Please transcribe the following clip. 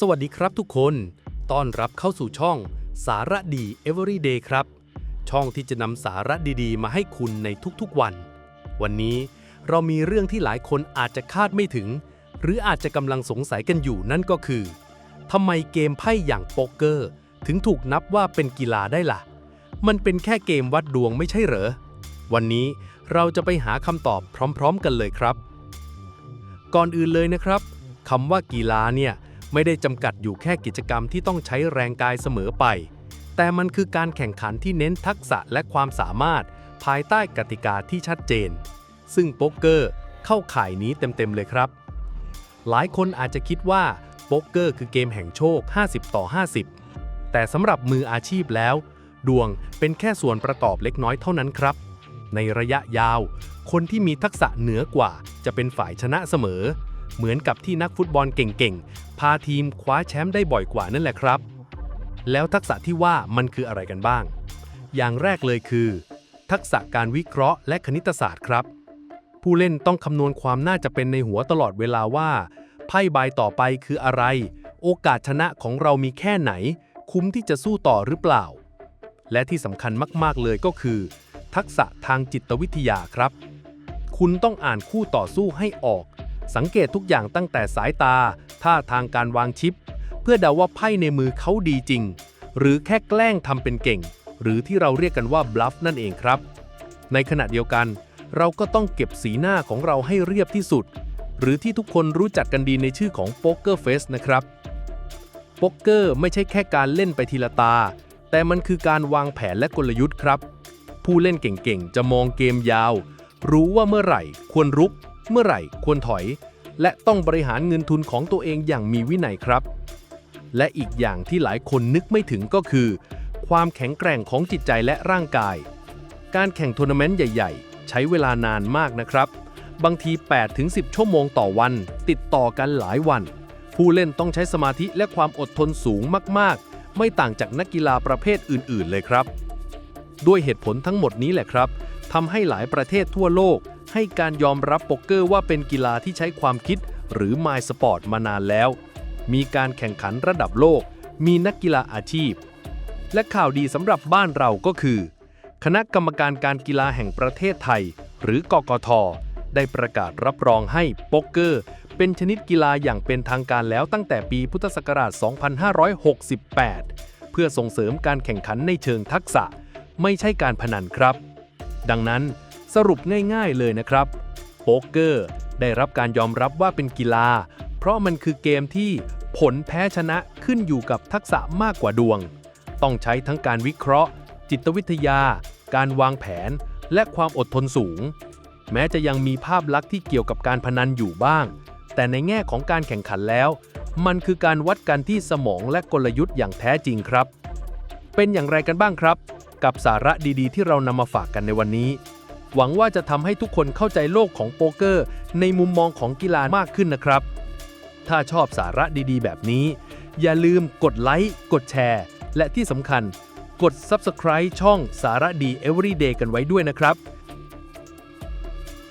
สวัสดีครับทุกคน ต้อนรับเข้าสู่ช่องสาระดี Everyday ครับ ช่องที่จะนำสาระดีๆ มาให้คุณในทุกๆวัน วันนี้เรามีเรื่องที่หลายคนอาจจะคาดไม่ถึง หรืออาจจะกำลังสงสัยกันอยู่นั่นก็คือทำไมเกมไพ่อย่างโป๊กเกอร์ ถึงถูกนับว่าเป็นกีฬาได้ล่ะ มันเป็นแค่เกมวัดดวงไม่ใช่เหรอ วันนี้เราจะไปหาคำตอบพร้อม ๆ กันเลยครับ ก่อนอื่นเลยนะครับคำว่ากีฬาเนี่ย ไม่ได้จำกัดอยู่แค่กิจกรรมที่ต้องใช้แรงกายเสมอไป แต่มันคือการแข่งขันที่เน้นทักษะและความสามารถ ภายใต้กติกาที่ชัดเจน ซึ่งโป๊กเกอร์เข้าข่ายนี้เต็มๆเลยครับ หลายคนอาจจะคิดว่าโป๊กเกอร์คือเกมแห่งโชค 50 ต่อ 50 แต่สำหรับมืออาชีพแล้ว ดวงเป็นแค่ส่วนประกอบเล็กน้อยเท่านั้นครับ ในระยะยาว คนที่มีทักษะเหนือกว่าจะเป็นฝ่ายชนะเสมอ เหมือนกับที่นักฟุตบอลเก่งๆ พาทีมคว้าแชมป์ได้บ่อยกว่านั่นแหละครับ แล้วทักษะที่ว่ามันคืออะไรกันบ้าง อย่างแรกเลยคือ ทักษะการวิเคราะห์และคณิตศาสตร์ครับ ผู้เล่นต้องคำนวณความน่าจะเป็นในหัวตลอดเวลาว่า ไพ่ใบต่อไปคืออะไร โอกาสชนะของเรามีแค่ไหน คุ้มที่จะสู้ต่อหรือเปล่า และที่สำคัญมากๆเลยก็คือ ทักษะทางจิตวิทยาครับ คุณต้องอ่านคู่ต่อสู้ให้ออก สังเกตทุกอย่างตั้งแต่สายตา ท่าทางการวางชิป เพื่อเดาว่าไพ่ในมือเขาดีจริง หรือแค่แกล้งทำเป็นเก่ง หรือที่เราเรียกกันว่าบลัฟนั่นเองครับ ในขณะเดียวกัน เราก็ต้องเก็บสีหน้าของเราให้เรียบที่สุด หรือที่ทุกคนรู้จักกันดีในชื่อของโป๊กเกอร์เฟสนะครับโป๊กเกอร์ไม่ใช่แค่การเล่นไปทีละตา แต่มันคือการวางแผนและกลยุทธ์ครับ ผู้เล่นเก่งๆ จะมองเกมยาว รู้ว่าเมื่อไหร่ควรรุก เมื่อไหร่ควรถอย และต้องบริหารเงินทุนของตัวเองอย่างมีวินัยครับ และอีกอย่างที่หลายคนนึกไม่ถึงก็คือ ความแข็งแกร่งของจิตใจและร่างกาย การแข่งทัวร์นาเมนต์ใหญ่ ๆ ใช้เวลานานมากนะครับ บางที 8-10 ชั่วโมงต่อวัน ติดต่อกันหลายวัน ผู้เล่นต้องใช้สมาธิและความอดทนสูงมากๆ ไม่ต่างจากนักกีฬาประเภทอื่น ๆ เลยครับ ด้วยเหตุผลทั้งหมดนี้แหละครับ ทำให้หลายประเทศทั่วโลก ให้การยอมรับโป๊กเกอร์ว่าเป็นกีฬาที่ใช้ความคิด หรือ My Sport มานานแล้ว มีการแข่งขันระดับโลก มีนักกีฬาอาชีพ และข่าวดีสำหรับบ้านเราก็คือ คณะกรรมการการกีฬาแห่งประเทศไทย หรือกกท ได้ประกาศรับรองให้โป๊กเกอร์ เป็นชนิดกีฬาอย่างเป็นทางการแล้วตั้งแต่ปีพุทธศักราช 2568 เพื่อส่งเสริมการแข่งขันในเชิงทักษะ ไม่ใช่การพนันครับ ดังนั้นสรุปง่ายๆเลยนะครับ โป๊กเกอร์ได้รับการยอมรับว่าเป็นกีฬา เพราะมันคือเกมที่ผลแพ้ชนะขึ้นอยู่กับทักษะมากกว่าดวง ต้องใช้ทั้งการวิเคราะห์ จิตวิทยา การวางแผน และความอดทนสูง แม้จะยังมีภาพลักษณ์ที่เกี่ยวกับการพนันอยู่บ้าง แต่ในแง่ของการแข่งขันแล้ว มันคือการวัดกันที่สมองและกลยุทธ์อย่างแท้จริงครับ เป็นอย่างไรกันบ้างครับ กับสาระดีๆ ที่เรานำมาฝากกันในวันนี้ หวังว่าจะทำให้ทุกคนเข้าใจโลกของโป๊กเกอร์ ในมุมมองของกีฬามากขึ้นนะครับ ถ้าชอบสาระดีๆ แบบนี้ อย่าลืมกดไลค์ กดแชร์ และที่สำคัญ กด Subscribe ช่องสาระดี Everyday กันไว้ด้วยนะครับ